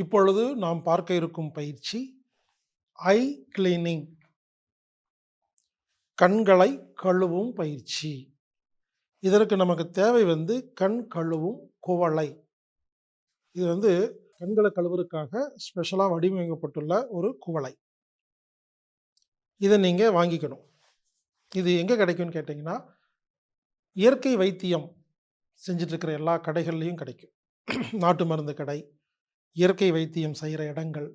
இப்பொழுது நாம் பார்க்க இருக்கும் பயிற்சி ஐ கிளீனிங் கண்களை கழுவும் பயிற்சி. இதற்கு நமக்கு தேவை வந்து கண் கழுவும் குவளை. இது வந்து கண்களை கழுவுறதுக்காக ஸ்பெஷலாக வடிவமைக்கப்பட்டுள்ள ஒரு குவளை. இதை நீங்கள் வாங்கிக்கணும். இது எங்கே கிடைக்கும்னு கேட்டிங்கன்னா இயற்கை வைத்தியம் செஞ்சிட்ருக்கிற எல்லா கடைகள்லையும் கிடைக்கும். நாட்டு மருந்து கடை இயற்கை வைத்தியம் செய்கிற இடங்கள்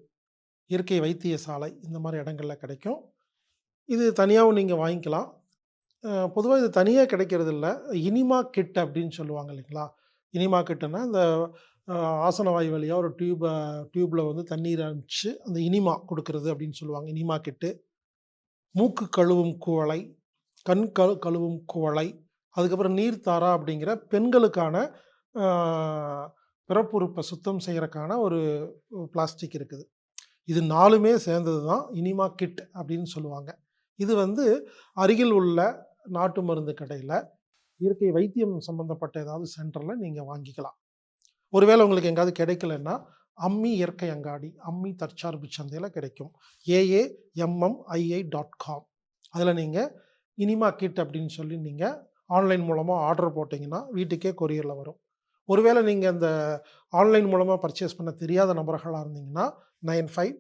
இயற்கை வைத்திய சாலை இந்த மாதிரி இடங்கள்ல கிடைக்கும். இது தனியாகவும் நீங்கள் வாங்கிக்கலாம். பொதுவாக இது தனியாக கிடைக்கிறது இல்லை. இனிமா கிட் அப்படின்னு சொல்லுவாங்க இல்லைங்களா? இனிமா கிட்டுன்னா இந்த அஹ், ஆசன வாயு வழியாக ஒரு டியூபை டியூப்பில் வந்து தண்ணீர் அனுப்பிச்சு அந்த இனிமா கொடுக்கறது அப்படின்னு சொல்லுவாங்க. இனிமா கிட்டு. மூக்கு கழுவும் குவளை கண் கழு கழுவும் குவளை அதுக்கப்புறம் நீர் தாரா அப்படிங்கிற பெண்களுக்கான பிறப்புறுப்பை சுத்தம் செய்கிறக்கான ஒரு பிளாஸ்டிக் இருக்குது. இது நாலுமே சேர்ந்தது தான் இனிமா கிட் அப்படின்னு சொல்லுவாங்க. இது வந்து அருகில் உள்ள நாட்டு மருந்து கடையில் இயற்கை வைத்தியம் சம்பந்தப்பட்ட ஏதாவது சென்டரில் நீங்கள் வாங்கிக்கலாம். ஒருவேளை உங்களுக்கு எங்காவது கிடைக்கலன்னா அம்மி இயற்கை அங்காடி அம்மி தற்சார்பு சந்தையில் கிடைக்கும். ஏஏ எம்எம் ஐஐ டாட் காம் அதில் நீங்கள் இனிமா கிட் அப்படின்னு சொல்லி நீங்கள் ஆன்லைன் மூலமாக ஆர்டர் போட்டிங்கன்னா வீட்டுக்கே கொரியரில் வரும். ஒருவேளை நீங்கள் இந்த ஆன்லைன் மூலமாக பர்ச்சேஸ் பண்ண தெரியாத நபர்களாக இருந்தீங்கன்னா nine five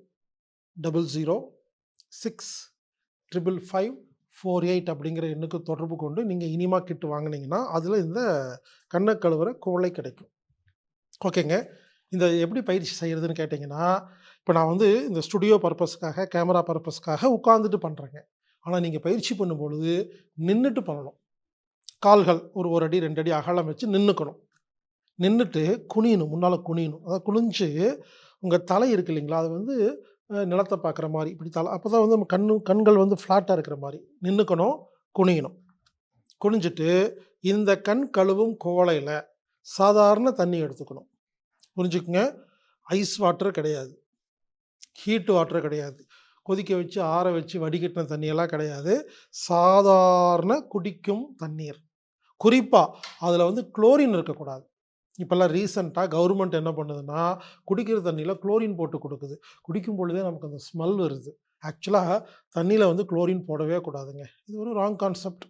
double zero six triple five four eight அப்படிங்கிற எண்ணுக்கு தொடர்பு கொண்டு நீங்கள் இனிமா கிட் வாங்குனீங்கன்னா அதில் இந்த கண்ணை கழுவுற குவளை கிடைக்கும். ஓகேங்க. இந்த எப்படி பயிற்சி செய்கிறதுன்னு கேட்டிங்கன்னா இப்போ நான் வந்து இந்த ஸ்டுடியோ பர்பஸ்க்காக கேமரா பர்பஸ்க்காக உட்காந்துட்டு பண்ணுறேங்க ஆனால் நீங்கள் பயிற்சி பண்ணும்பொழுது நின்றுட்டு பண்ணணும். கால்கள் ஒரு ஒரு அடி ரெண்டு அடி அகலம் வச்சு நின்றுக்கணும் நின்றுட்டு குனியணும் முன்னால் குனியணும். அதாவது குனிஞ்சு உங்கள் தலை இருக்கு இல்லைங்களா? அது வந்து நிலத்தை பார்க்குற மாதிரி இப்படி தலை அப்போ தான் வந்து நம்ம கண்ணு கண்கள் வந்து ஃப்ளாட்டாக இருக்கிற மாதிரி நின்றுக்கணும் குனியணும். குனிஞ்சிட்டு இந்த கண் கழுவும் கோலையில் சாதாரண தண்ணி எடுத்துக்கணும். புரிஞ்சுக்குங்க? ஐஸ் வாட்டர் கிடையாது. ஹீட் வாட்டர் கிடையாது. கொதிக்க வச்சு ஆற வச்சு வடிகட்டின தண்ணியெல்லாம் கிடையாது. சாதாரண குடிக்கும் தண்ணீர். குறிப்பாக அதில் வந்து குளோரின் இருக்கக்கூடாது. இப்போல்லாம் ரீசெண்டாக கவர்மெண்ட் என்ன பண்ணுதுன்னா குடிக்கிற தண்ணியில் குளோரின் போட்டு கொடுக்குது. குடிக்கும் பொழுதே நமக்கு அந்த ஸ்மெல் வருது. ஆக்சுவலாக தண்ணியில் வந்து குளோரின் போடவே கூடாதுங்க. இது ஒரு ராங் கான்செப்ட்